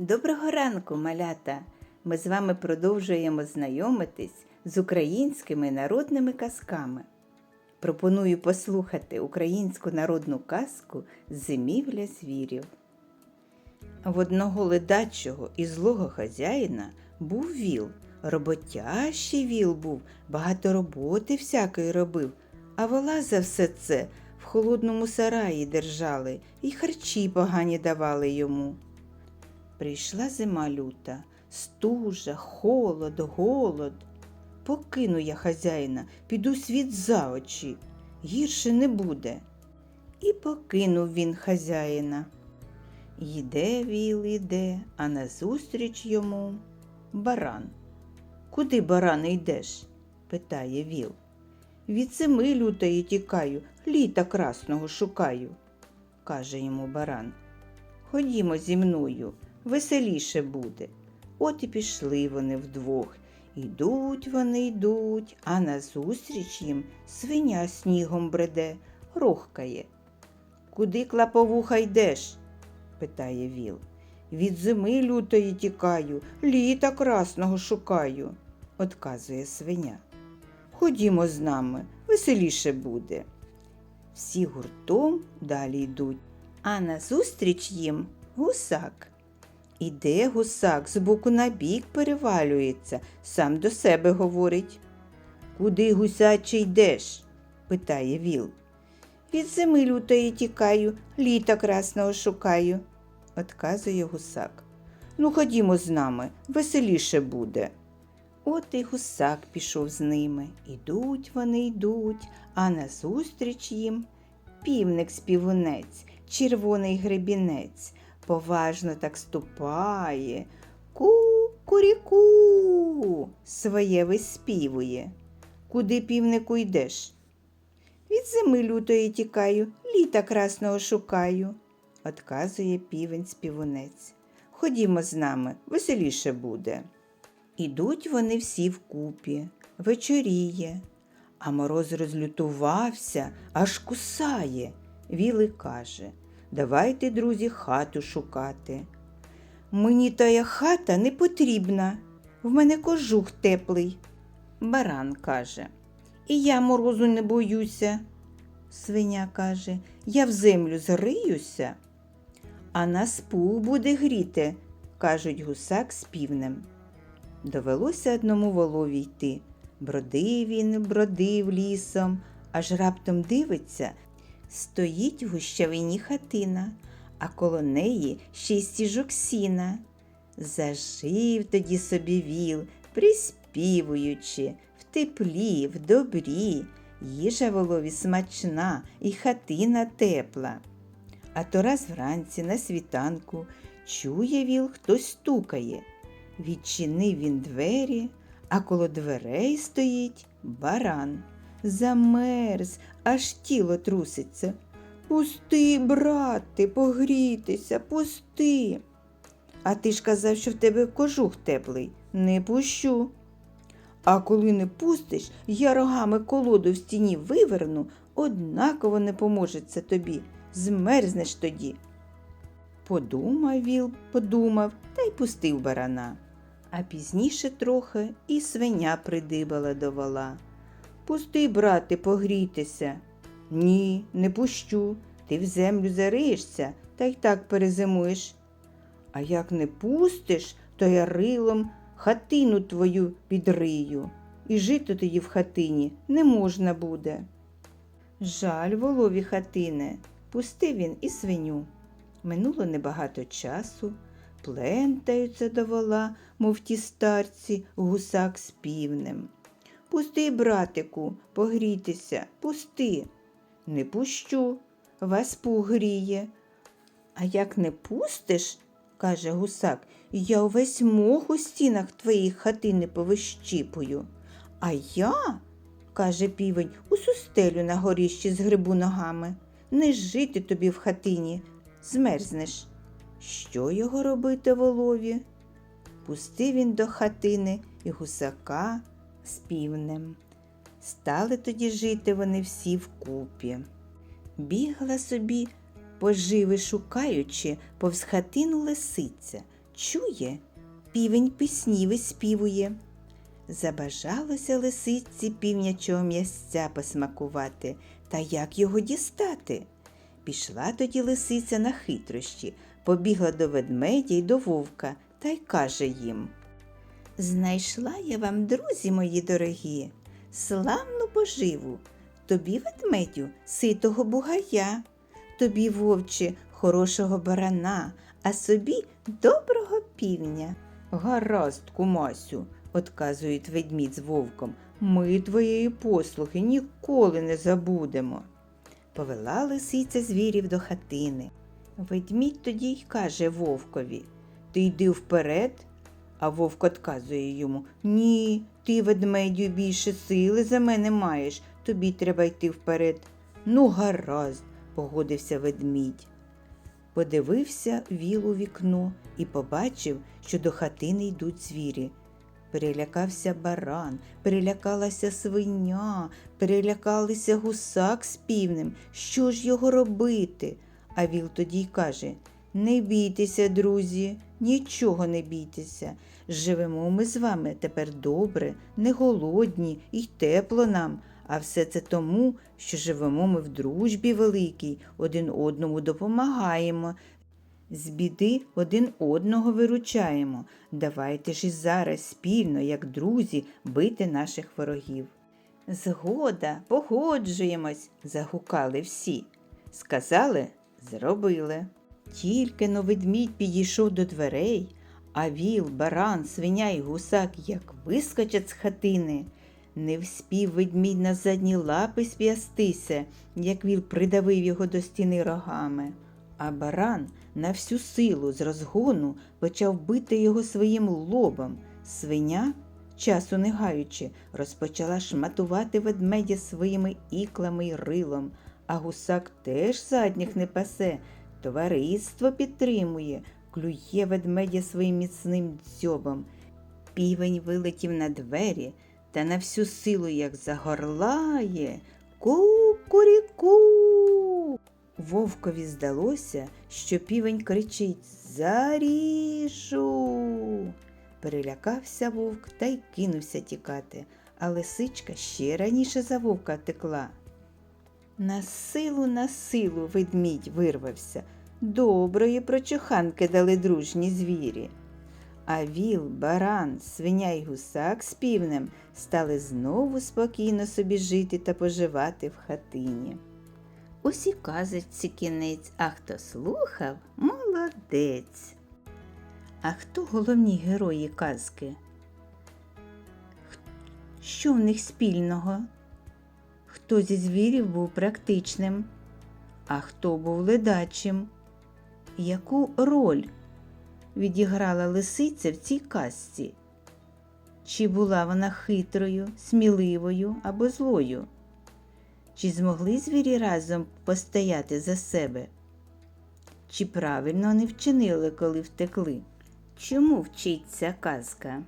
Доброго ранку, малята! Ми з вами продовжуємо знайомитись з українськими народними казками. Пропоную послухати українську народну казку Зимівля звірів. В одного ледачого і злого хазяїна був віл. Роботящий віл був, багато роботи всякої робив, а вола за все це в холодному сараї держали і харчі погані давали йому. Прийшла зима люта, стужа, холод, голод. Покину я хазяїна, піду світ за очі, гірше не буде. І покинув він хазяїна. Йде віл, іде, а назустріч йому баран. Куди, баране, йдеш? питає віл. Від зими лютої тікаю, літа красного шукаю, каже йому баран. Ходімо зі мною, веселіше буде. От і пішли вони вдвох. Ідуть вони йдуть, а назустріч їм свиня снігом бреде, рохкає. Куди клаповуха йдеш? питає віл. Від зими лютої тікаю, літа красного шукаю, отказує свиня. Ходімо з нами, веселіше буде. Всі гуртом далі йдуть, а назустріч їм гусак. Іде гусак, збоку на бік перевалюється, сам до себе говорить. Куди, гусяче, йдеш? питає віл. Від зими лютої тікаю, літа красного шукаю, отказує гусак. Ну, ходімо з нами, веселіше буде. От і гусак пішов з ними. Ідуть вони йдуть, а назустріч їм півник співунець, червоний гребінець, поважно так ступає. Ку-куріку своє виспівує. Куди півнику йдеш? Від зими лютої тікаю, літа красного шукаю, отказує півень співунець. Ходімо з нами, веселіше буде. Ідуть вони всі вкупі, вечоріє, а мороз розлютувався, аж кусає. Віли каже Давайте, друзі, хату шукати. Мені тая хата не потрібна, в мене кожух теплий. Баран каже, і я морозу не боюся. Свиня каже, я в землю зриюся, а нас пул буде гріти, кажуть гусак з півнем. Довелося одному волові йти. Бродив він, бродив лісом, аж раптом дивиться, стоїть в гущавині хатина, а коло неї ще й стіжок сіна. Зажив тоді собі віл, приспівуючи, в теплі, в добрі, їжа волові смачна і хатина тепла. А то раз вранці на світанку чує віл, хтось стукає. Відчинив він двері, а коло дверей стоїть баран. Замерз, аж тіло труситься. Пусти, брате, погрітися, пусти. А ти ж казав, що в тебе кожух теплий. Не пущу. А коли не пустиш, я рогами колоду в стіні виверну, однаково не поможе це тобі. Змерзнеш тоді. Подумав віл, подумав та й пустив барана. А пізніше трохи і свиня придибала до вола. Пусти, брате, погрітися. Ні, не пущу. Ти в землю зариєшся та й так перезимуєш. А як не пустиш, то я рилом хатину твою підрию, і жити тоді в хатині не можна буде. Жаль волові хатине, пустив він і свиню. Минуло небагато часу, плентаються до вола, мов ті старці, гусак з півнем. Пусти, братику, погрітися, пусти. Не пущу, вас погріє. А як не пустиш, каже гусак, я увесь мох у стінах твоїх хатини повищіпую. А я, каже півень, у сустелю на горіщі згребу ногами. Не жити тобі в хатині, змерзнеш. Що його робити волові? Пустив він до хатини і гусака з півнем. Стали тоді жити вони всі вкупі. Бігла собі, поживи шукаючи, повз хатину лисиця. Чує, півень пісні виспівує. Забажалося лисиці півнячого м'ясця посмакувати, та як його дістати? Пішла тоді лисиця на хитрощі, побігла до ведмедя й до вовка та й каже їм Знайшла я вам, друзі мої дорогі, славну поживу, тобі, ведмедю, ситого бугая, тобі, вовче, хорошого барана, а собі доброго півня. Гаразд, кумасю, отказують ведмідь з вовком, ми твоєї послуги ніколи не забудемо. Повела лисиця звірів до хатини. Ведмідь тоді й каже вовкові Ти йди вперед, а вовк отказує йому Ні, ти, ведмедю, більше сили за мене маєш, тобі треба йти вперед. Ну, гаразд, погодився ведмідь. Подивився віл у вікно і побачив, що до хатини йдуть звірі. Перелякався баран, перелякалася свиня, перелякалися гусак з півнем. Що ж його робити? А віл тоді й каже Не бійтеся, друзі, нічого не бійтеся. Живемо ми з вами тепер добре, не голодні і тепло нам. А все це тому, що живемо ми в дружбі великій, один одному допомагаємо, з біди один одного виручаємо. Давайте ж і зараз спільно, як друзі, бити наших ворогів. Згода, погоджуємось, загукали всі. Сказали, зробили. Тільки но ведмідь підійшов до дверей, а віл, баран, свиня й гусак як вискочать з хатини. Не вспів ведмідь на задні лапи сп'ястися, як віл придавив його до стіни рогами. А баран на всю силу з розгону почав бити його своїм лобом. Свиня, часу не гаючи, розпочала шматувати ведмедя своїми іклами й рилом, а гусак теж задніх не пасе, товариство підтримує, клює ведмедя своїм міцним дзьобом. Півень вилетів на двері та на всю силу як загорлає. Ку-куріку. Вовкові здалося, що півень кричить Заріжу. Перелякався вовк та й кинувся тікати, а лисичка ще раніше за вовка текла. На силу, на силу ведмідь вирвався. Доброї прочуханки дали дружні звірі. А віл, баран, свиня й гусак з півнем стали знову спокійно собі жити та поживати в хатині. Усі казочці кінець, а хто слухав, молодець. А хто головні герої казки? Що в них спільного? Хто зі звірів був практичним, а хто був ледачим? Яку роль відіграла лисиця в цій казці? Чи була вона хитрою, сміливою або злою? Чи змогли звірі разом постояти за себе? Чи правильно не вчинили, коли втекли? Чому вчиться казка?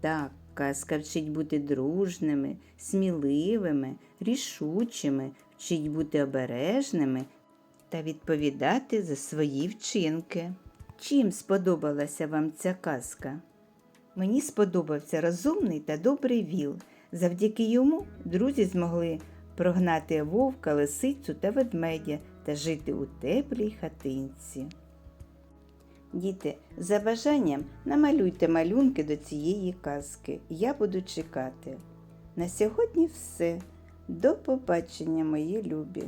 Так, казка вчить бути дружними, сміливими, рішучими, вчить бути обережними та відповідати за свої вчинки. Чим сподобалася вам ця казка? Мені сподобався розумний та добрий віл. Завдяки йому друзі змогли прогнати вовка, лисицю та ведмедя та жити у теплій хатинці. Діти, за бажанням намалюйте малюнки до цієї казки. Я буду чекати. На сьогодні все. До побачення, мої любі!